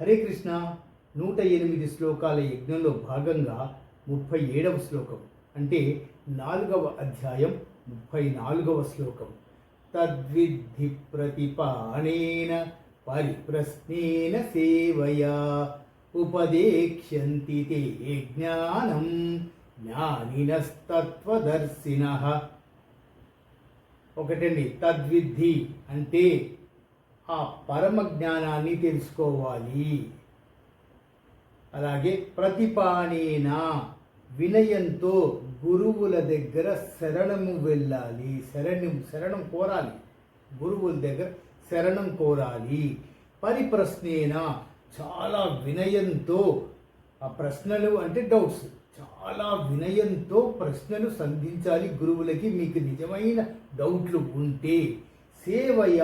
హరే కృష్ణ నూట ఎనిమిది శ్లోకాల యజ్ఞంలో భాగంగా ముప్పై ఏడవ శ్లోకం అంటే నాలుగవ అధ్యాయం ముప్పై నాలుగవ శ్లోకం. తద్విద్ధి ప్రతిపానేన పరిప్రశ్నేన సేవయా ఉపదేక్ష్యంతి తే జ్ఞానం జ్ఞానినస్తత్వదర్శిన. ఒకటండి తద్విద్ధి అంటే ఆ పరమ జ్ఞానాన్ని తెలుసుకోవాలి. అలాగే ప్రతిపానేన వినయంతో గురువుల దగ్గర శరణము వెళ్ళాలి. శరణం శరణం కోరాలి. గురువుల దగ్గర శరణం కోరాలి. పరిప్రశ్నేన చాలా వినయంతో ఆ ప్రశ్నలు అంటే డౌట్స్ చాలా వినయంతో ప్రశ్నలు సంధించాలి గురువులకి. మీకు నిజమైన డౌట్లు ఉంటే సేవయ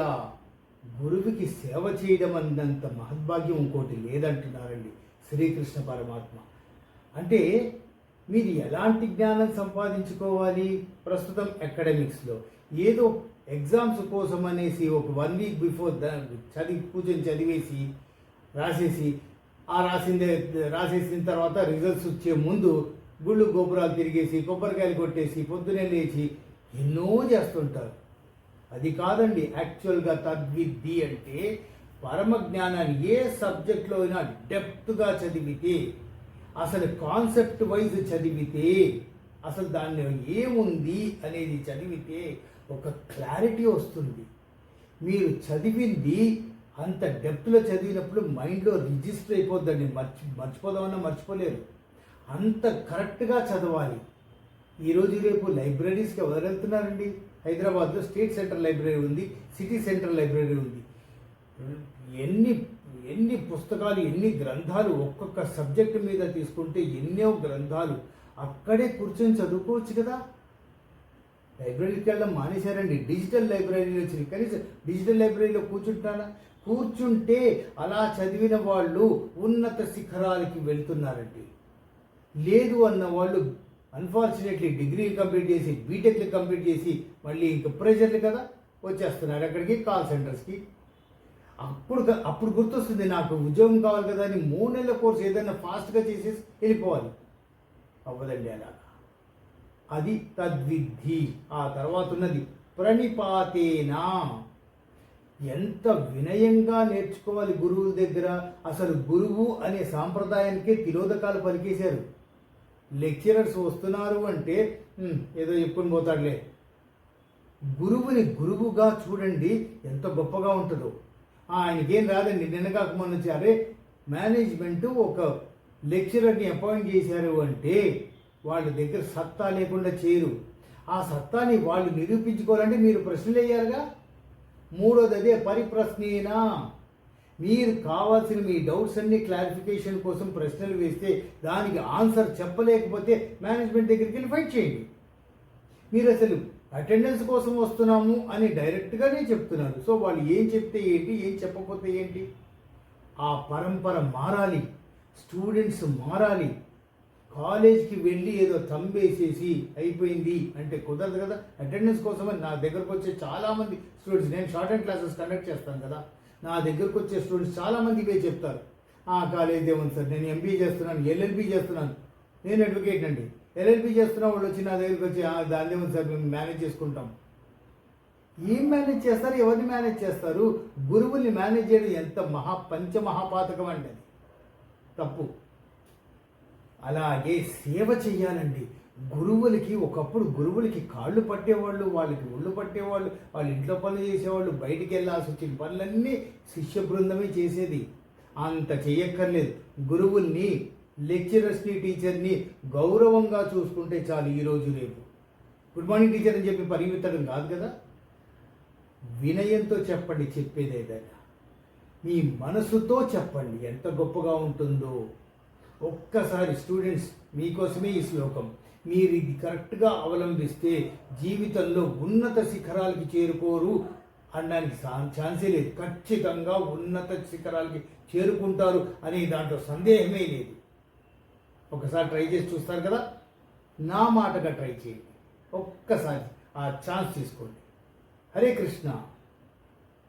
గురువుకి సేవ చేయడం అన్నంత మహద్భాగ్యం ఇంకోటి లేదంటున్నారండి శ్రీకృష్ణ పరమాత్మ. అంటే మీరు ఎలాంటి జ్ఞానం సంపాదించుకోవాలి? ప్రస్తుతం అకాడమిక్స్లో ఏదో ఎగ్జామ్స్ కోసం అనేసి ఒక వన్ వీక్ బిఫోర్ చదివి కూర్చొని చదివేసి రాసేసి ఆ రాసిందే రాసేసిన తర్వాత రిజల్ట్స్ వచ్చే ముందు గుళ్ళు గోపురాలు తిరిగేసి కొబ్బరికాయలు కొట్టేసి పొద్దునే లేచి ఎన్నో చేస్తుంటారు. అది కాదండి యాక్చువల్గా తద్విద్ది అంటే పరమ జ్ఞానాన్ని ఏ సబ్జెక్ట్లో అయినా డెప్త్గా చదివితే అసలు కాన్సెప్ట్ వైజ్ చదివితే అసలు దాన్ని ఏముంది అనేది చదివితే ఒక క్లారిటీ వస్తుంది. మీరు చదివింది అంత డెప్త్లో చదివినప్పుడు మైండ్లో రిజిస్టర్ అయిపోద్దండి మర్చి మర్చిపోదామన్నా మర్చిపోలేరు. అంత కరెక్ట్గా చదవాలి. ఈరోజు రేపు లైబ్రరీస్కి ఎవరు వెళ్తున్నారండి? హైదరాబాద్లో స్టేట్ సెంట్రల్ లైబ్రరీ ఉంది సిటీ సెంట్రల్ లైబ్రరీ ఉంది. ఎన్ని ఎన్ని పుస్తకాలు ఎన్ని గ్రంథాలు ఒక్కొక్క సబ్జెక్టు మీద తీసుకుంటే ఎన్నో గ్రంథాలు. అక్కడే కూర్చొని చదువుకోవచ్చు కదా. లైబ్రరీకి వెళ్ళడం మానేశారండి. డిజిటల్ లైబ్రరీలో వచ్చింది కనీసం డిజిటల్ లైబ్రరీలో కూర్చుంటారా? కూర్చుంటే అలా చదివిన వాళ్ళు ఉన్నత శిఖరాలకి వెళ్తున్నారండి. లేదు అన్న వాళ్ళు అన్ఫార్చునేట్లీ డిగ్రీ కంప్లీట్ చేసి బీటెక్లు కంప్లీట్ చేసి మళ్ళీ ఇంకా ప్రెజర్లు కదా వచ్చేస్తున్నారు. అక్కడికి కాల్ సెంటర్స్కి అప్పుడు అప్పుడు గుర్తొస్తుంది నాకు ఉద్యోగం కావాలి కదా అని మూడు నెలల కోర్సు ఏదైనా ఫాస్ట్గా చేసేసి వెళ్ళిపోవాలి. అవ్వదండి అలా. అది తద్విద్ధి. ఆ తర్వాత ఉన్నది ప్రణిపాతేనా. ఎంత వినయంగా నేర్చుకోవాలి గురువుల దగ్గర. అసలు గురువు అనే సాంప్రదాయానికే తిలోదకాలు పలికేశారు. లెక్చరర్స్ వస్తున్నారు అంటే ఏదో చెప్పుకొని పోతాడులే గురువుని గురువుగా చూడండి ఎంత గొప్పగా ఉంటుందో. ఆయనకేం రాదండి నిన్నగాక మొన్న వచ్చారే అరే మేనేజ్మెంట్ ఒక లెక్చరర్ని అపాయింట్ చేశారు అంటే వాళ్ళ దగ్గర సత్తా లేకుండా చేయరు ఆ సత్తాని వాళ్ళు నిరూపించుకోవాలంటే మీరు ప్రశ్నలు వేయాలిగా. మూడోది అదే పరిప్రశ్నేనా? మీరు కావాల్సిన మీ డౌట్స్ అన్ని క్లారిఫికేషన్ కోసం ప్రశ్నలు వేస్తే దానికి ఆన్సర్ చెప్పలేకపోతే మేనేజ్మెంట్ దగ్గరికి వెళ్ళి ఫైట్ చేయండి. మీరు అసలు అటెండెన్స్ కోసం వస్తున్నాము అని డైరెక్ట్గానే చెప్తున్నారు. సో వాళ్ళు ఏం చెప్తే ఏంటి ఏం చెప్పకపోతే ఏంటి? ఆ పరంపర మారాలి. స్టూడెంట్స్ మారాలి. కాలేజ్కి వెళ్ళి ఏదో తంబేసేసి అయిపోయింది అంటే కుదరదు కదా. అటెండెన్స్ కోసమని నా దగ్గరకు వచ్చే చాలామంది స్టూడెంట్స్ నేను షార్ట్ అండ్ క్లాసెస్ కండక్ట్ చేస్తాను కదా. నా దగ్గరకు వచ్చే స్టూడెంట్స్ చాలామంది ఇవే చెప్తారు. ఆ కాలేజ్ ఏముంది సార్ నేను ఎంబీఏ చేస్తున్నాను ఎల్ఎల్బి చేస్తున్నాను. నేను అడ్వకేట్ అండి. ఎల్ఎల్బి చేస్తున్న వాళ్ళు వచ్చి నా దగ్గరికి వచ్చి దాన్ని ఏముంది సార్ మేము మేనేజ్ చేసుకుంటాం. ఏం మేనేజ్ చేస్తారు? ఎవరిని మేనేజ్ చేస్తారు? గురువుల్ని మేనేజ్ చేయడం ఎంత మహా పంచమహాపాతకం అండి అది. తప్పు. అలాగే సేవ చేయాలండి. గురువులకి ఒకప్పుడు గురువులకి కాళ్ళు పట్టేవాళ్ళు వాళ్ళకి ఒళ్ళు పట్టేవాళ్ళు వాళ్ళ ఇంట్లో పనులు చేసేవాళ్ళు బయటికి వెళ్ళాల్సి వచ్చిన పనులన్నీ శిష్య బృందమే చేసేది. అంత చెయ్యక్కర్లేదు. గురువుల్ని లెక్చరర్స్ని టీచర్ని గౌరవంగా చూసుకుంటే చాలు ఈరోజు రేపు. గుడ్ మార్నింగ్ టీచర్ అని చెప్పి పరిగెత్తడం కాదు కదా? వినయంతో చెప్పండి చెప్పేది ఏదైనా. మీ మనసుతో చెప్పండి ఎంత గొప్పగా ఉంటుందో. ఒక్కసారి స్టూడెంట్స్ మీకోసమే ఈ శ్లోకం. మీరు ఇది కరెక్ట్గా అవలంబిస్తే జీవితంలో ఉన్నత శిఖరాలకి చేరుకోరు అనడానికి ఛాన్సే లేదు. ఖచ్చితంగా ఉన్నత శిఖరాలకి చేరుకుంటారు అనే దాంట్లో సందేహమే లేదు. ఒకసారి ట్రై చేసి చూస్తారు కదా? నా మాటగా ట్రై చేయండి. ఒక్కసారి ఆ ఛాన్స్ తీసుకోండి. హరే కృష్ణ.